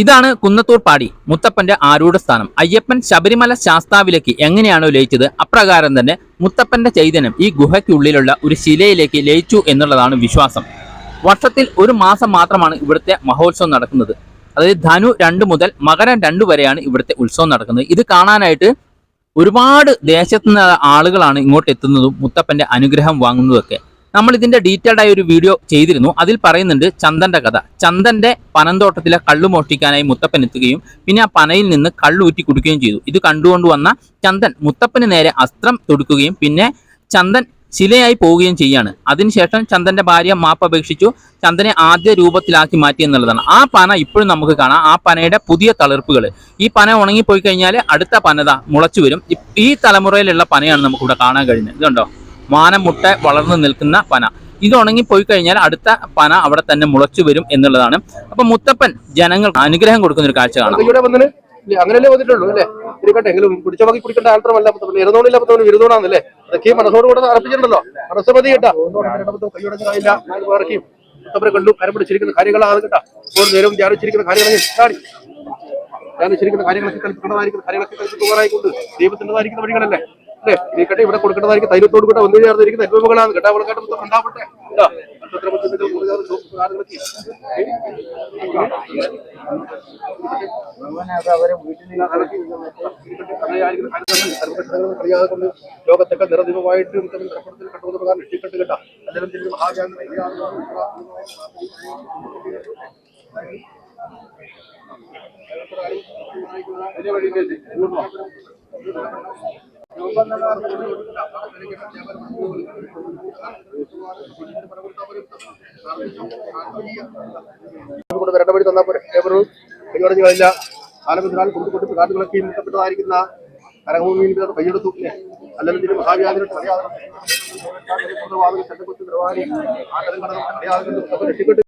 ഇതാണ് കുന്നത്തൂർ പാടി മുത്തപ്പന്റെ ആരൂഢ സ്ഥാനം. അയ്യപ്പൻ ശബരിമല ശാസ്താവിലേക്ക് എങ്ങനെയാണോ ലയിച്ചത്? അപ്രകാരം തന്നെ മുത്തപ്പന്റെ ചൈതന്യം ഈ ഗുഹയ്ക്കുള്ളിലുള്ള ഒരു ശിലയിലേക്ക് ലയിച്ചു എന്നുള്ളതാണ് വിശ്വാസം. വർഷത്തിൽ ഒരു മാസം മാത്രമാണ് ഇവിടുത്തെ മഹോത്സവം നടക്കുന്നത്. അതായത് ധനു രണ്ട് മുതൽ മകരം രണ്ട് വരെയാണ് ഇവിടുത്തെ ഉത്സവം നടക്കുന്നത്. ഇത് കാണാനായിട്ട് ഒരുപാട് ദേശത്തുനിന്ന് ആളുകളാണ് ഇങ്ങോട്ട് എത്തുന്നതും മുത്തപ്പന്റെ അനുഗ്രഹം വാങ്ങുന്നതൊക്കെ നമ്മൾ ഇതിന്റെ ഡീറ്റെയിൽഡ് ആയ ഒരു വീഡിയോ ചെയ്തിരുന്നു. അതിൽ പറയുന്നുണ്ട് ചന്ദന്റെ കഥ. ചന്ദന്റെ പനന്തോട്ടത്തിലെ കള്ളു മോഷ്ടിക്കാനായി മുത്തപ്പൻ എത്തുകയും പിന്നെ ആ പനയിൽ നിന്ന് കള്ളൂറ്റി കുടിക്കുകയും ചെയ്തു. ഇത് കണ്ടുകൊണ്ട് വന്ന ചന്ദൻ മുത്തപ്പന് നേരെ അസ്ത്രം തൊടുക്കുകയും പിന്നെ ചന്ദൻ ശിലയായി പോവുകയും ചെയ്യാണ്. അതിനുശേഷം ചന്ദന്റെ ഭാര്യ മാപ്പപേക്ഷിച്ചു ചന്ദനെ ആദ്യ രൂപത്തിലാക്കി മാറ്റി എന്നുള്ളതാണ്. ആ പന ഇപ്പോഴും നമുക്ക് കാണാം. ആ പനയുടെ പുതിയ തളിർപ്പുകൾ ഈ പന ഉണങ്ങിപ്പോയി കഴിഞ്ഞാൽ അടുത്ത പനത മുളച്ചു വരും. ഈ തലമുറയിലുള്ള പനയാണ് നമുക്കിവിടെ കാണാൻ കഴിയുന്നത്. ഇതുണ്ടോ? മാനം മുട്ട വളർന്നു നിൽക്കുന്ന പന. ഇത് ഉണങ്ങി പോയി കഴിഞ്ഞാൽ അടുത്ത പന അവിടെ തന്നെ മുളച്ചു വരും എന്നുള്ളതാണ്. അപ്പൊ മുത്തപ്പൻ ജനങ്ങൾ അനുഗ്രഹം കൊടുക്കുന്ന ഒരു കാഴ്ച കാണാം. അങ്ങനല്ലേ വന്നിട്ടുള്ളൂ അല്ലേ? ഇരിക്കട്ടെ എങ്കിലും കുടിച്ച ബാക്കി കുടിക്കേണ്ട ആൾത്തരമല്ല മുത്തപ്പൻ ഇരുന്നോണില്ല മുത്തപ്പൻ വിരുന്നോണാന്നല്ലേ അതൊക്കെ മനസ്സോടുകൂടെ അർപ്പിച്ചിട്ടുണ്ടല്ലോ. മനസ്സ് മതി കേട്ടാ. കായില്ല ഇറക്കിയും മുത്തപ്പനെ കണ്ടു കരപിടിച്ചിരിക്കുന്ന കാര്യങ്ങളാണ് കേട്ടാ. ഓരോ നേരവും ധ്യാനിച്ചിരിക്കുന്ന കാര്യങ്ങളൊക്കെ ചാടി ധ്യാനിച്ചിരിക്കുന്ന കാര്യങ്ങളൊക്കെ കൽപ്പിക്കേണ്ടതായിരിക്കുന്ന കാര്യങ്ങളൊക്കെ കൽപ്പിക്കുന്നതായിക്കൊണ്ട് ദൈവത്തിന്റെതായിരിക്കുന്ന വഴികളല്ലേ? അല്ലേ? ഇരിക്കട്ടെ ഇവിടെ കൊടുക്കേണ്ടതായിരിക്കും. തൈലത്തോട് കൂടെ വന്നു ചേർന്നിരിക്കുന്ന അനുഭവങ്ങളാണ് കേട്ടാ അവളെ കേട്ട് ഉണ്ടാവട്ടെ ലോകത്തൊക്കെ നിറദിവമായിട്ട് നിറപ്പുറത്തിൽ കണ്ടുകൊടുക്കാൻ രക്ഷിക്കട്ട് കേട്ടാ. അദ്ദേഹം തിരിച്ച് മഹാജാൻ കൊണ്ട് വരേണ്ട വഴി തന്നാൽ പോരെ പേപ്പറും കൈയടഞ്ഞു കളില്ല കാലബന്ധിനാൽ കൊണ്ട് കാട്ടുകളൊക്കെ മുട്ടപ്പെട്ടതായിരിക്കുന്ന കരഭൂമിയിൽ പേർ കൈയെടുത്തു അല്ലെങ്കിൽ മഹാവ്യാധികൾ അറിയാതെ രക്ഷിക്കട്ടെ